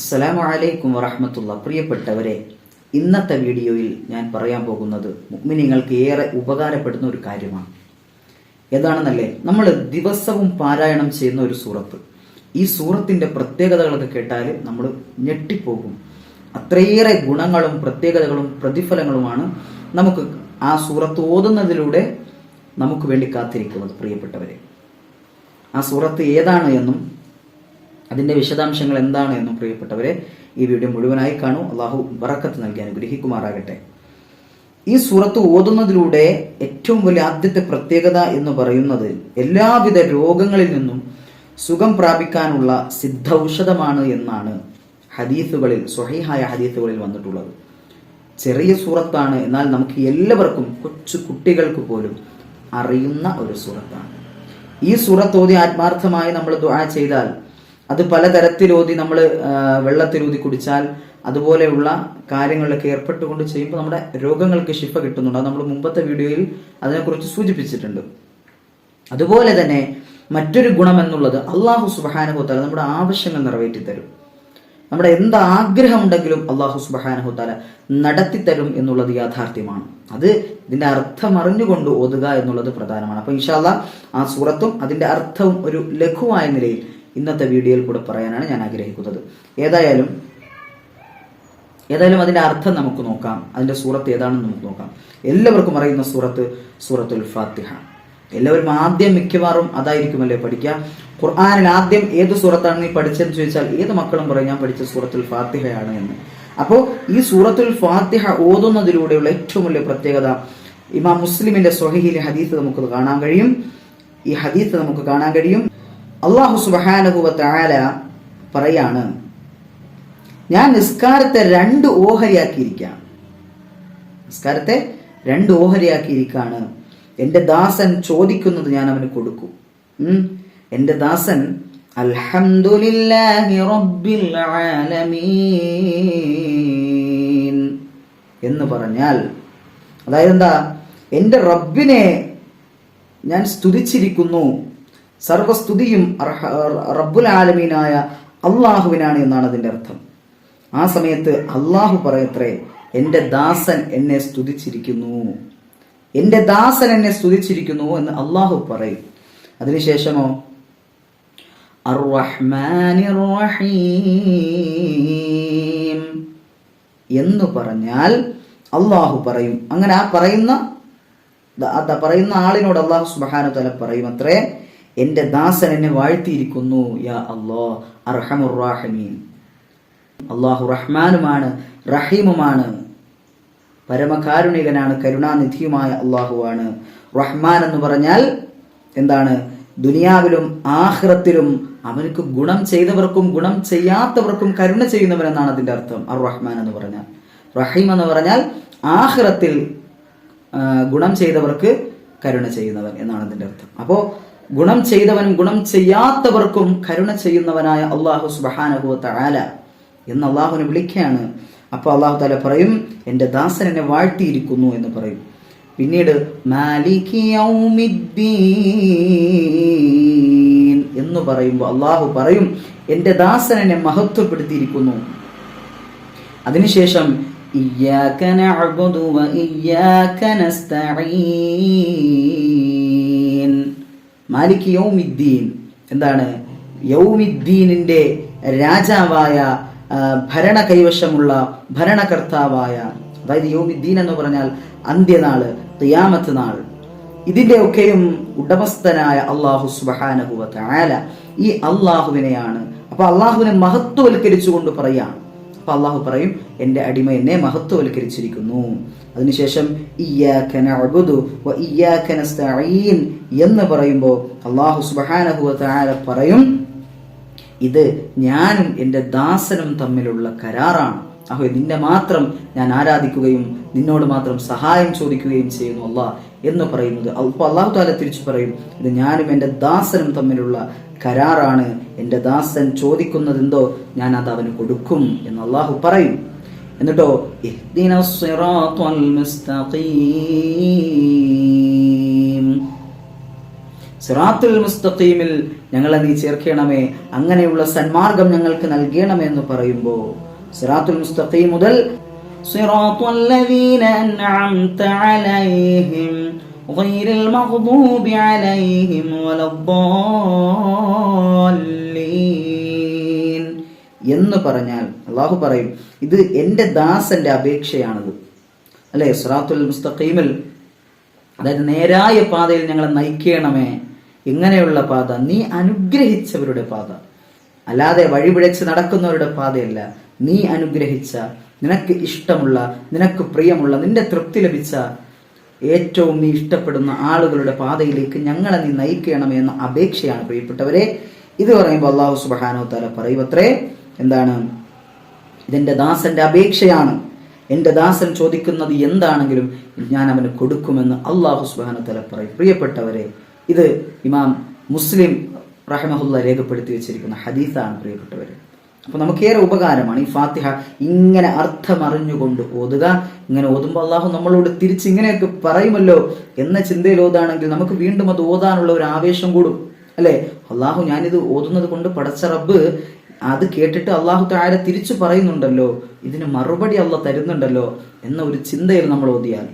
അസ്സലാമു അലൈക്കും വറഹമത്തുള്ള പ്രിയപ്പെട്ടവരെ ഇന്നത്തെ വീഡിയോയിൽ ഞാൻ പറയാൻ പോകുന്നത് മുഗ്മിനിങ്ങൾക്ക് ഏറെ ഉപകാരപ്പെടുന്ന ഒരു കാര്യമാണ്. ഏതാണെന്നല്ലേ? നമ്മൾ ദിവസവും പാരായണം ചെയ്യുന്ന ഒരു സൂറത്ത്. ഈ സൂറത്തിന്റെ പ്രത്യേകതകളൊക്കെ കേട്ടാൽ നമ്മൾ ഞെട്ടിപ്പോകും. അത്രയേറെ ഗുണങ്ങളും പ്രത്യേകതകളും പ്രതിഫലങ്ങളുമാണ് നമുക്ക് ആ സൂറത്ത് ഓതുന്നതിലൂടെ നമുക്ക് വേണ്ടി കാത്തിരിക്കുന്നത് പ്രിയപ്പെട്ടവരെ. ആ സൂറത്ത് ഏതാണ് എന്നും അതിന്റെ വിശദാംശങ്ങൾ എന്താണ് എന്നും പ്രിയപ്പെട്ടവരെ ഈ വീഡിയോ മുഴുവനായി കാണൂ. അള്ളാഹു വറക്കത്ത് നൽകി അനുഗ്രഹിക്കുമാറാകട്ടെ. ഈ സൂറത്ത് ഓതുന്നതിലൂടെ ഏറ്റവും വലിയ ആദ്യത്തെ പ്രത്യേകത എന്ന് പറയുന്നത് എല്ലാവിധ രോഗങ്ങളിൽ നിന്നും സുഖം പ്രാപിക്കാനുള്ള സിദ്ധൌഷധമാണ് എന്നാണ് ഹദീസുകളിൽ സ്വഹീഹായ ഹദീസുകളിൽ വന്നിട്ടുള്ളത്. ചെറിയ സൂറത്താണ് എന്നാൽ നമുക്ക് എല്ലാവർക്കും കൊച്ചു കുട്ടികൾക്ക് പോലും അറിയുന്ന ഒരു സൂറത്താണ്. ഈ സൂറത്ത് ഓതി ആത്മാർത്ഥമായി നമ്മൾ ദുആ ചെയ്താൽ അത് പലതരത്തിലോതി നമ്മൾ വെള്ളത്തിലൂതി കുടിച്ചാൽ അതുപോലെയുള്ള കാര്യങ്ങളിലൊക്കെ ഏർപ്പെട്ടുകൊണ്ട് ചെയ്യുമ്പോൾ നമ്മുടെ രോഗങ്ങൾക്ക് ശിഫ കിട്ടുന്നുണ്ട്. അത് നമ്മൾ മുമ്പത്തെ വീഡിയോയിൽ അതിനെക്കുറിച്ച് സൂചിപ്പിച്ചിട്ടുണ്ട്. അതുപോലെ തന്നെ മറ്റൊരു ഗുണം എന്നുള്ളത് അള്ളാഹു താല നമ്മുടെ ആവശ്യങ്ങൾ നിറവേറ്റി തരും നമ്മുടെ എന്ത് ആഗ്രഹമുണ്ടെങ്കിലും അള്ളാഹു നടത്തി നടത്തിത്തരും എന്നുള്ളത് യാഥാർത്ഥ്യമാണ്. അത് ഇതിന്റെ അർത്ഥം അറിഞ്ഞുകൊണ്ട് ഓതുക എന്നുള്ളത് പ്രധാനമാണ്. അപ്പൊ ഇൻഷാല്ല ആ സൂറത്തും അതിന്റെ അർത്ഥവും ഒരു ലഘുവായ നിലയിൽ ഇന്നത്തെ വീഡിയോയിൽ കൂടെ പറയാനാണ് ഞാൻ ആഗ്രഹിക്കുന്നത്. ഏതായാലും ഏതായാലും അതിന്റെ അർത്ഥം നമുക്ക് നോക്കാം. അതിന്റെ സൂറത്ത് ഏതാണെന്ന് നമുക്ക് നോക്കാം. എല്ലാവർക്കും അറിയുന്ന സൂറത്ത് സൂറത്തുൽ ഫാത്തിഹ. എല്ലാവരും ആദ്യം മിക്കവാറും അതായിരിക്കുമല്ലേ പഠിക്കുക? ഖുർആാനിൽ ആദ്യം ഏത് സൂറത്താണ് നീ പഠിച്ചതെന്ന് ചോദിച്ചാൽ ഏത് മക്കളും പറയും ഞാൻ പഠിച്ച സൂറത്തുൽ ഫാത്തിഹയാണ് എന്ന്. അപ്പോൾ ഈ സൂറത്തുൽ ഫാത്തിഹ ഓതുന്നതിലൂടെയുള്ള ഏറ്റവും വലിയ പ്രത്യേകത ഇമാം മുസ്ലിമിന്റെ സ്വഹീലെ ഹദീസ് നമുക്ക് കാണാൻ കഴിയും. ഈ ഹദീസ് നമുക്ക് കാണാൻ കഴിയും. അള്ളാഹു സുബാനഹുബത്താല താല പറയാണ് ഞാൻ നിസ്കാരത്തെ രണ്ട് ഓഹരിയാക്കിയിരിക്കാം നിസ്കാരത്തെ രണ്ട് ഓഹരിയാക്കിയിരിക്കാണ് എന്റെ ദാസൻ ചോദിക്കുന്നത് ഞാൻ അവന് കൊടുക്കും. എന്റെ ദാസൻ അൽഹംദുലില്ലാഹി റബ്ബിൽ ആലമീൻ എന്ന് പറഞ്ഞാൽ അതായത് എന്താ? എന്റെ റബ്ബിനെ ഞാൻ സ്തുതിച്ചിരിക്കുന്നു. സർവസ്തുതിയും റബ്ബുൽ ആലമീനായ അള്ളാഹുവിനാണ് എന്നാണ് അതിന്റെ അർത്ഥം. ആ സമയത്ത് അള്ളാഹു പറയത്രേ എന്റെ ദാസൻ എന്നെ സ്തുതിച്ചിരിക്കുന്നു. എന്റെ ദാസൻ എന്നെ സ്തുതിച്ചിരിക്കുന്നു എന്ന് അള്ളാഹു പറയും. അതിനുശേഷമോ റഹീം എന്ന് പറഞ്ഞാൽ അള്ളാഹു പറയും. അങ്ങനെ ആ പറയുന്ന പറയുന്ന ആളിനോട് അള്ളാഹു സുബാനു തല പറയും അത്രേ എന്റെ ദാസൻ എന്നെ വാഴ്ത്തിയിരിക്കുന്നു യാ അള്ളോ അർഹമുറാഹിമീൻ അള്ളാഹു റഹ്മാനുമാണ് റഹീമുമാണ്. പരമകാരുണികനാണ് കരുണാനിധിയുമായ അള്ളാഹുവാണ്. റഹ്മാൻ എന്ന് പറഞ്ഞാൽ എന്താണ്? ദുനിയാവിലും ആഹ്റത്തിലും അവനക്ക് ഗുണം ചെയ്തവർക്കും ഗുണം ചെയ്യാത്തവർക്കും കരുണ ചെയ്യുന്നവൻ എന്നാണ് അതിന്റെ അർത്ഥം അർ റഹ്മാൻ എന്ന് പറഞ്ഞാൽ. റഹീം എന്ന് പറഞ്ഞാൽ ആഹ്റത്തിൽ ഗുണം ചെയ്തവർക്ക് കരുണ ചെയ്യുന്നവൻ എന്നാണ് അതിന്റെ അർത്ഥം. അപ്പോ ഗുണം ചെയ്തവനും ഗുണം ചെയ്യാത്തവർക്കും കരുണ ചെയ്യുന്നവനായ അള്ളാഹു സുബാനഹു തആല എന്ന് അള്ളാഹുവിനെ വിളിക്കുകയാണ്. അപ്പോൾ അള്ളാഹു താല പറയും എന്റെ ദാസൻ എന്നെ വാഴ്ത്തിയിരിക്കുന്നു എന്ന് പറയും. പിന്നീട് എന്ന് പറയുമ്പോൾ അള്ളാഹു പറയും എന്റെ ദാസൻ എന്നെ മഹത്വപ്പെടുത്തിയിരിക്കുന്നു അതിനുശേഷം ഇയ്യാക നഅ്ബുദു വ ഇയ്യാക നസ്തഈൻ മാലിക് യൗമിദ്ദീൻ. എന്താണ്? യൗമിദ്ദീനിന്റെ രാജാവായ ഭരണ കൈവശമുള്ള ഭരണകർത്താവായ അതായത് യൗമിദ്ദീൻ എന്ന് പറഞ്ഞാൽ അന്ത്യനാൾ തിയാമത്ത് നാൾ. ഇതിന്റെ ഒക്കെയും ഉടമസ്ഥനായ അള്ളാഹു സുബഹാനഹു വ തആല ഈ അള്ളാഹുവിനെയാണ് അപ്പൊ അള്ളാഹുവിനെ മഹത്വവൽക്കരിച്ചുകൊണ്ട് പറയാം. അപ്പൊ അള്ളാഹു പറയും എന്റെ അടിമ എന്നെ മഹത്വവൽക്കരിച്ചിരിക്കുന്നു. അതിനുശേഷം എന്ന് പറയുമ്പോൾ അള്ളാഹു സുബ്ഹാനഹു വ തആല പറയും ഇത് ഞാനും എന്റെ ദാസനും തമ്മിലുള്ള കരാറാണ്. അഹോ നിന്നെ മാത്രം ഞാൻ ആരാധിക്കുകയും നിന്നോട് മാത്രം സഹായം ചോദിക്കുകയും ചെയ്യുന്നു അള്ളാഹ് എന്ന് പറയുന്നത്. അപ്പോൾ അള്ളാഹു താല തിരിച്ചു പറയും ഇത് ഞാനും എന്റെ ദാസനും തമ്മിലുള്ള കരാറാണ് എന്റെ ദാസൻ ചോദിക്കുന്നതെന്തോ ഞാൻ അത് അവന് കൊടുക്കും എന്ന് അള്ളാഹു പറയും. എന്നിട്ടോ സിറാത്തുൽ മുസ്തഖീമിൽ ഞങ്ങളെ നീ ചേർക്കണമേ അങ്ങനെയുള്ള സന്മാർഗം ഞങ്ങൾക്ക് നൽകണമേ എന്ന് പറയുമ്പോൾ സിറാത്തുൽ മുസ്തഖീം മുതൽ അലൈഹിം غير المغضوب عليهم ولا الضالين എന്ന് പറഞ്ഞാൽ അള്ളാഹു പറയും ഇത് എൻ്റെ ദാസന്റെ അപേക്ഷയാണത് അല്ലെ സിറാത്തുൽ മുസ്തഖീമിൽ അതായത് നേരായ പാതയിൽ ഞങ്ങളെ നയിക്കണമേ ഇങ്ങനെയുള്ള പാത നീ അനുഗ്രഹിച്ചവരുടെ പാത അല്ലാതെ വഴിപിഴച്ച് നടക്കുന്നവരുടെ പാതയല്ല നീ അനുഗ്രഹിച്ച നിനക്ക് ഇഷ്ടമുള്ള നിനക്ക് പ്രിയമുള്ള നിന്റെ തൃപ്തി ലഭിച്ച ഏറ്റവും നീ ഇഷ്ടപ്പെടുന്ന ആളുകളുടെ പാതയിലേക്ക് ഞങ്ങളെ നീ നയിക്കണം എന്ന അപേക്ഷയാണ് പ്രിയപ്പെട്ടവരെ. ഇത് പറയുമ്പോൾ അള്ളാഹു സുബാനോ തല പറയുവത്രേ എന്താണ്? ഇതെന്റെ ദാസന്റെ അപേക്ഷയാണ്. എന്റെ ദാസൻ ചോദിക്കുന്നത് എന്താണെങ്കിലും ഞാൻ അവന് കൊടുക്കുമെന്ന് അള്ളാഹു സുബാനോ തല പറയും. പ്രിയപ്പെട്ടവരെ ഇത് ഇമാം മുസ്ലിം റഹ്മഹുല്ല രേഖപ്പെടുത്തി വെച്ചിരിക്കുന്ന ഹദീസാണ് പ്രിയപ്പെട്ടവരെ. അപ്പൊ നമുക്കേറെ ഉപകാരമാണ് ഈ ഫാത്തിഹ ഇങ്ങനെ അർത്ഥമറിഞ്ഞുകൊണ്ട് ഓതുക. ഇങ്ങനെ ഓതുമ്പോൾ അള്ളാഹു നമ്മളോട് തിരിച്ച് ഇങ്ങനെയൊക്കെ പറയുമല്ലോ എന്ന ചിന്തയിൽ ഓതാണെങ്കിൽ നമുക്ക് വീണ്ടും അത് ഓതാനുള്ള ഒരു ആവേശം കൂടും. അല്ലേ? അള്ളാഹു ഞാനിത് ഓതുന്നത് കൊണ്ട് പടച്ച റബ്ബ് അത് കേട്ടിട്ട് അള്ളാഹു താഴെ തിരിച്ചു പറയുന്നുണ്ടല്ലോ. ഇതിന് മറുപടി അല്ല തരുന്നുണ്ടല്ലോ എന്ന ഒരു ചിന്തയിൽ നമ്മൾ ഓതിയാൽ.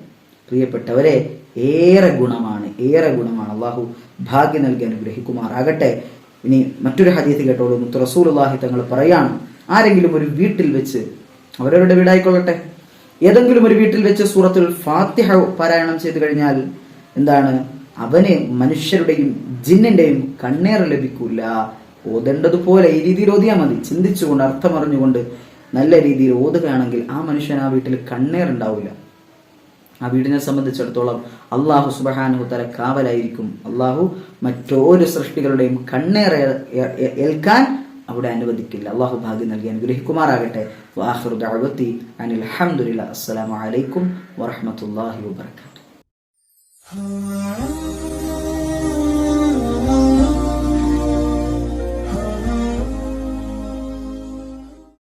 പ്രിയപ്പെട്ടവരെ ഏറെ ഗുണമാണ് ഏറെ ഗുണമാണ് അള്ളാഹു ഭാഗ്യം നൽകി അനുഗ്രഹിക്കുമാറാകട്ടെ. ഇനി മറ്റൊരു ഹദീസ് കേട്ടോളൂ. മുത്ത് റസൂൽ അള്ളാഹി തങ്ങൾ പറയാണ് ആരെങ്കിലും ഒരു വീട്ടിൽ വെച്ച് അവരവരുടെ വീടായിക്കൊള്ളട്ടെ. ഏതെങ്കിലും ഒരു വീട്ടിൽ വെച്ച് സൂറത്തുൽ ഫാത്തിഹ പാരായണം ചെയ്തു കഴിഞ്ഞാൽ എന്താണ്? അവന് മനുഷ്യരുടെയും ജിന്നിന്റെയും കണ്ണേർ ലഭിക്കൂല. ഓതേണ്ടതുപോലെ ഈ രീതിയിൽ ഓതിയാൽ മതി. ചിന്തിച്ചുകൊണ്ട് അർത്ഥമറിഞ്ഞുകൊണ്ട് നല്ല രീതിയിൽ ഓതുകയാണെങ്കിൽ ആ മനുഷ്യൻ ആ വീട്ടിൽ കണ്ണേർ ഉണ്ടാവില്ല ആ വീടിനെ സംബന്ധിച്ചിടത്തോളം അള്ളാഹു സുബഹാനു തല കാവലായിരിക്കും. അള്ളാഹു മറ്റോരു സൃഷ്ടികളുടെയും കണ്ണേറെ ഏൽക്കാൻ അവിടെ അനുവദിക്കില്ല. അള്ളാഹു ഭാഗ്യം നൽകി അനുഗ്രഹിക്കുമാറാകട്ടെ. വാഹുർ ദഅവത്തി അനിൽ അൽഹംദുലില്ലാ അസ്സലാമു അലൈക്കും വറഹ്മത്തുള്ളാഹി വബറകാതുഹു.